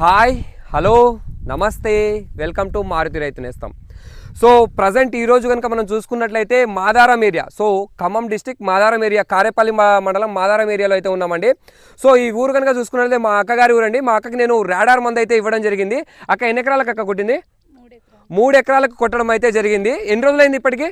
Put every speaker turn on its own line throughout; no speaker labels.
Hi hello నమస్తే welcome to Maruti Raithu Nestham. So present ఈ రోజు కనుక మనం చూసుకున్నట్లయితే Madaram area so Khammam district Madaram area Karepalli మండలం మాదారం ఏరియాలో అయితే ఉన్నామండి. సో ఈ ఊరు కనుక చూసుకున్నట్లయితే మా అక్కగారి ఊరండి. మా అక్కకి నేను రాడార్ మంది అయితే ఇవ్వడం జరిగింది. అక్క ఎన్ని ఎకరాలకు అక్క కొట్టింది? మూడు ఎకరాలకు కొట్టడం అయితే జరిగింది. ఎన్ని రోజులైంది ఇప్పటికి?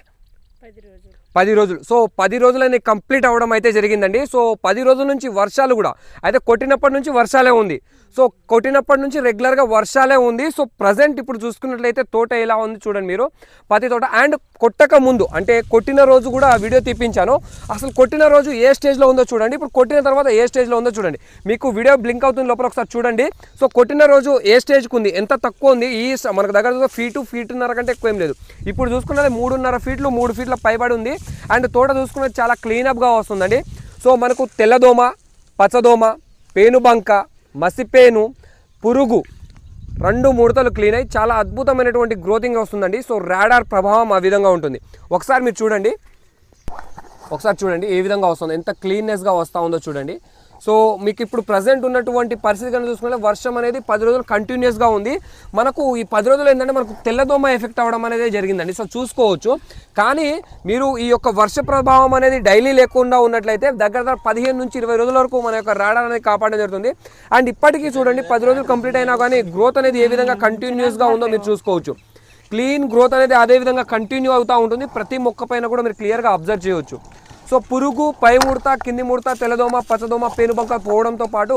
పది రోజులు.
పది రోజులు సో పది రోజులని కంప్లీట్ అవ్వడం అయితే జరిగిందండి. సో పది రోజుల నుంచి వర్షాలు కూడా అయితే కొట్టినప్పటి నుంచి వర్షాలే ఉంది. సో కొట్టినప్పటి నుంచి రెగ్యులర్గా వర్షాలే ఉంది. సో ప్రజెంట్ ఇప్పుడు చూసుకున్నట్లయితే తోట ఎలా ఉంది చూడండి మీరు. పత్తి తోట అండ్ కొట్టక ముందు అంటే కొట్టిన రోజు కూడా వీడియో తీపించాను. అసలు కొట్టిన రోజు ఏ స్టేజ్లో ఉందో చూడండి. ఇప్పుడు కొట్టిన తర్వాత ఏ స్టేజ్లో ఉందో చూడండి. మీకు వీడియో బ్లింక్ అవుతుంది లోపల ఒకసారి చూడండి. సో కొట్టిన రోజు ఏ స్టేజ్కి ఉంది? ఎంత తక్కువ ఉంది? ఈ స- మనకు దగ్గర ఫీటు ఫీటున్నర కంటే ఎక్కువ ఏం లేదు. ఇప్పుడు చూసుకున్నది మూడున్నర ఫీట్లు మూడు ఫీట్ల పైబడి ఉంది. అండ్ తోట చూసుకున్నది చాలా క్లీనప్గా వస్తుందండి. సో మనకు తెల్లదోమ పచ్చదోమ పేనుబంక మసిపేను పురుగు రెండు ముడతలు క్లీన్ అయ్యి చాలా అద్భుతమైనటువంటి గ్రోతింగ్ వస్తుందండి. సో రాడార్ ప్రభావం ఆ విధంగా ఉంటుంది. ఒకసారి మీరు చూడండి. ఒకసారి చూడండి ఏ విధంగా వస్తుంది. ఎంత క్లీన్నెస్గా వస్తూ ఉందో చూడండి. సో మీకు ఇప్పుడు ప్రజెంట్ ఉన్నటువంటి పరిస్థితి కనుక చూసుకుంటే వర్షం అనేది పది రోజులు కంటిన్యూస్గా ఉంది. మనకు ఈ పది రోజులు ఏంటంటే మనకు తెల్లదోమ ఎఫెక్ట్ అవ్వడం అనేది జరిగిందండి. సో చూసుకోవచ్చు. కానీ మీరు ఈ యొక్క వర్ష ప్రభావం అనేది డైలీ లేకుండా ఉన్నట్లయితే దగ్గర దగ్గర పదిహేను నుంచి ఇరవై రోజుల వరకు మన యొక్క రాడార్ అనేది కాపాడడం జరుగుతుంది. అండ్ ఇప్పటికీ చూడండి పది రోజులు కంప్లీట్ అయినా కానీ గ్రోత్ అనేది ఏ విధంగా కంటిన్యూస్గా ఉందో మీరు చూసుకోవచ్చు. క్లీన్ గ్రోత్ అనేది అదే విధంగా కంటిన్యూ అవుతూ ఉంటుంది. ప్రతి మొక్క పైన కూడా మీరు క్లియర్గా అబ్జర్వ్ చేయవచ్చు. సో పురుగు పై ముడత కింది ముడత తెల్లదోమ పచ్చదోమ పేనుబంక పోవడంతో పాటు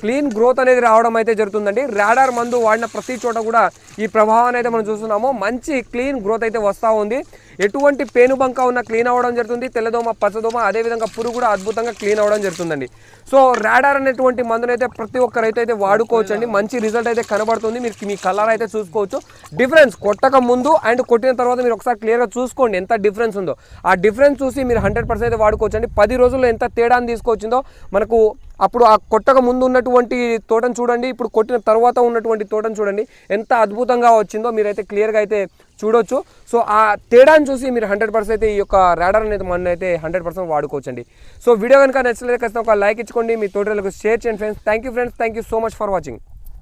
క్లీన్ గ్రోత్ అనేది రావడం అయితే జరుగుతుందండి. రాడార్ మందు వాడిన ప్రతి చోట కూడా ఈ ప్రభావాన్ని అయితే మనం చూస్తున్నాము. మంచి క్లీన్ గ్రోత్ అయితే వస్తూ ఉంది. ఎటువంటి పేనుబంక ఉన్న క్లీన్ అవ్వడం జరుగుతుంది. తెల్లదోమ పచ్చదోమ అదేవిధంగా పురుగు కూడా అద్భుతంగా క్లీన్ అవ్వడం జరుగుతుందండి. సో రాడార్ అనేటువంటి మందునైతే ప్రతి ఒక్క రైతు అయితే వాడుకోవచ్చు అండి మంచి రిజల్ట్ అయితే కనబడుతుంది. మీరు మీ కలర్ అయితే చూసుకోవచ్చు. డిఫరెన్స్ కొట్టక ముందు అండ్ కొట్టిన తర్వాత మీరు ఒకసారి క్లియర్గా చూసుకోండి ఎంత డిఫరెన్స్ ఉందో. ఆ డిఫరెన్స్ చూసి మీరు హండ్రెడ్ పర్సెంట్ అయితే వాడుకోవచ్చు అండి పది రోజుల్లో ఎంత తేడాన్ని తీసుకొచ్చిందో మనకు అప్పుడు ఆ కొట్టక ముందు ఉన్నటువంటి తోటను చూడండి ఇప్పుడు కొట్టిన తర్వాత ఉన్నటువంటి తోటను చూడండి. ఎంత అద్భుతంగా వచ్చిందో మీరైతే క్లియర్గా అయితే చూడొచ్చు. సో ఆ తేడాను చూసి మీరు హండ్రెడ్ పర్సెంట్ అయితే ఈ యొక్క రాడర్ అనేది మన అయితే హండ్రెడ్ పర్సెంట్ వాడుకోవచ్చండి. సో వీడియో కనుక నచ్చలేదు ఖచ్చితంగా ఒక లైక్ ఇచ్చుకోండి మీ తోటలకు షేర్ చేయండి friends. Thank you friends thank you so much for watching